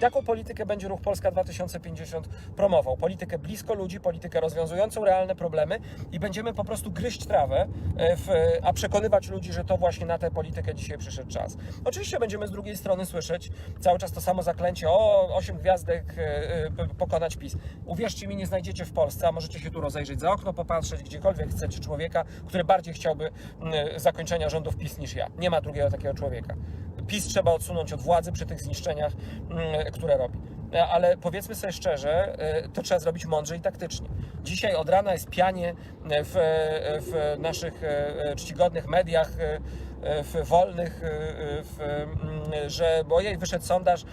Jaką politykę będzie Ruch Polska 2050 promował? Politykę blisko ludzi, politykę rozwiązującą realne problemy i będziemy po prostu gryźć trawę, e, w, a przekonywać ludzi, że to właśnie na tę politykę dzisiaj przyszedł czas. Oczywiście będziemy z drugiej strony słyszeć cały czas to samo zaklęcie, o, osiem gwiazdek e, e, pokonać PiS. Uwierzcie mi, nie znajdziecie w Polsce, a możecie się tu rozejrzeć za okno, popatrzeć, gdziekolwiek chcecie człowieka, który bardziej chciałby mm, zakończenia rządów PiS niż ja. Nie ma drugiego takiego człowieka. PiS trzeba odsunąć od władzy przy tych zniszczeniach, mm, które robi. E, Ale powiedzmy sobie szczerze, e, to trzeba zrobić mądrze i taktycznie. Dzisiaj od rana jest pianie w, e, w naszych czcigodnych mediach, w wolnych, w, mm, że bo jej wyszedł sondaż,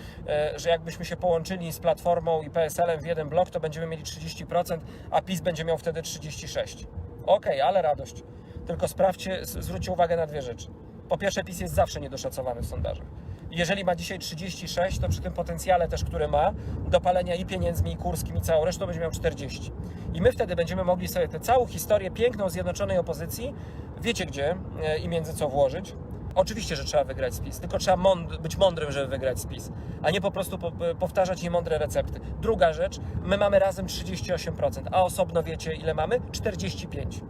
że jakbyśmy się połączyli z Platformą i PSL-em w jeden blok, to będziemy mieli 30%, a PiS będzie miał wtedy 36%. Okej, ale radość. Tylko sprawdźcie, zwróćcie uwagę na dwie rzeczy. Po pierwsze, PiS jest zawsze niedoszacowany w sondażach. Jeżeli ma dzisiaj 36, to przy tym potencjale też, który ma, do palenia i pieniędzmi, i kurskim, i całą resztą, będzie miał 40. I my wtedy będziemy mogli sobie tę całą historię piękną zjednoczonej opozycji, wiecie gdzie e, i między co włożyć. Oczywiście, że trzeba wygrać z PiS, tylko trzeba być mądrym, żeby wygrać z PiS, a nie po prostu po, powtarzać niemądre recepty. Druga rzecz, my mamy razem 38%, a osobno wiecie ile mamy? 45%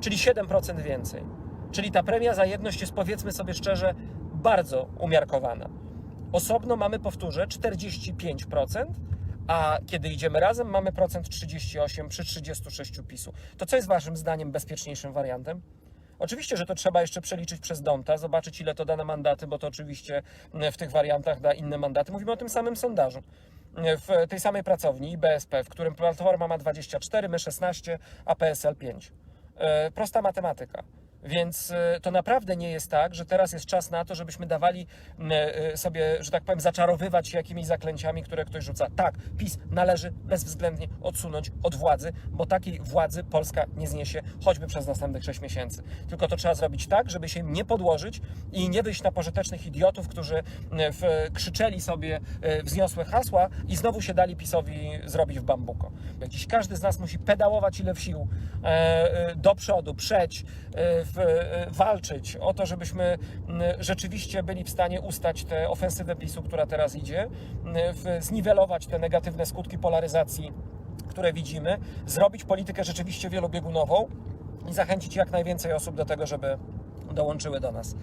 czyli 7% więcej. Czyli ta premia za jedność jest, powiedzmy sobie szczerze, bardzo umiarkowana. Osobno mamy, powtórzę, 45%, a kiedy idziemy razem, mamy procent 38 przy 36 PiSu. To co jest Waszym zdaniem bezpieczniejszym wariantem? Oczywiście, że to trzeba jeszcze przeliczyć przez Donta, zobaczyć ile to da na mandaty, bo to oczywiście w tych wariantach da inne mandaty. Mówimy o tym samym sondażu. W tej samej pracowni IBSP, w którym Platforma ma 24, my 16, a PSL 5. E, Prosta matematyka. Więc e, to naprawdę nie jest tak, że teraz jest czas na to, żebyśmy dawali m, e, sobie, że tak powiem, zaczarowywać jakimiś zaklęciami, które ktoś rzuca. Tak, PiS należy bezwzględnie odsunąć od władzy, bo takiej władzy Polska nie zniesie choćby przez następnych 6 miesięcy. Tylko to trzeba zrobić tak, żeby się nie podłożyć i nie wyjść na pożytecznych idiotów, którzy w, krzyczeli sobie wzniosłe hasła i znowu się dali PiSowi zrobić w bambuko. Dziś każdy z nas musi pedałować ile w sił e, e, do przodu, przeć, e, walczyć o to, żebyśmy rzeczywiście byli w stanie ustać tę ofensywę PiSu, która teraz idzie, zniwelować te negatywne skutki polaryzacji, które widzimy, zrobić politykę rzeczywiście wielobiegunową i zachęcić jak najwięcej osób do tego, żeby dołączyły do nas.